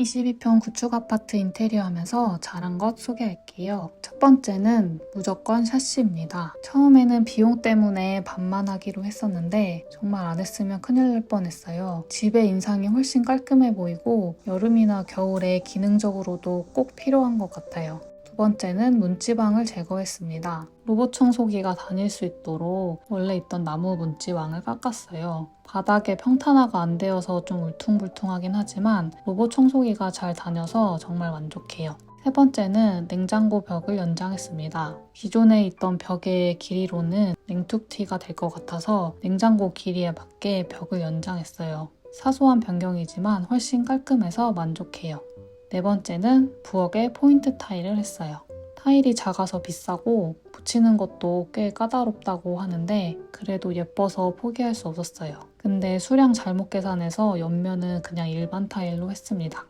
22평 구축 아파트 인테리어 하면서 잘한 것 소개할게요. 첫 번째는 무조건 샤시입니다. 처음에는 비용 때문에 반만 하기로 했었는데 정말 안 했으면 큰일 날 뻔했어요. 집의 인상이 훨씬 깔끔해 보이고 여름이나 겨울에 기능적으로도 꼭 필요한 것 같아요. 두 번째는 문지방을 제거했습니다. 로봇 청소기가 다닐 수 있도록 원래 있던 나무 문지방을 깎았어요. 바닥에 평탄화가 안 되어서 좀 울퉁불퉁하긴 하지만 로봇 청소기가 잘 다녀서 정말 만족해요. 세 번째는 냉장고 벽을 연장했습니다. 기존에 있던 벽의 길이로는 냉툭티가 될 것 같아서 냉장고 길이에 맞게 벽을 연장했어요. 사소한 변경이지만 훨씬 깔끔해서 만족해요. 네 번째는 부엌에 포인트 타일을 했어요. 타일이 작아서 비싸고 붙이는 것도 꽤 까다롭다고 하는데 그래도 예뻐서 포기할 수 없었어요. 근데 수량 잘못 계산해서 옆면은 그냥 일반 타일로 했습니다.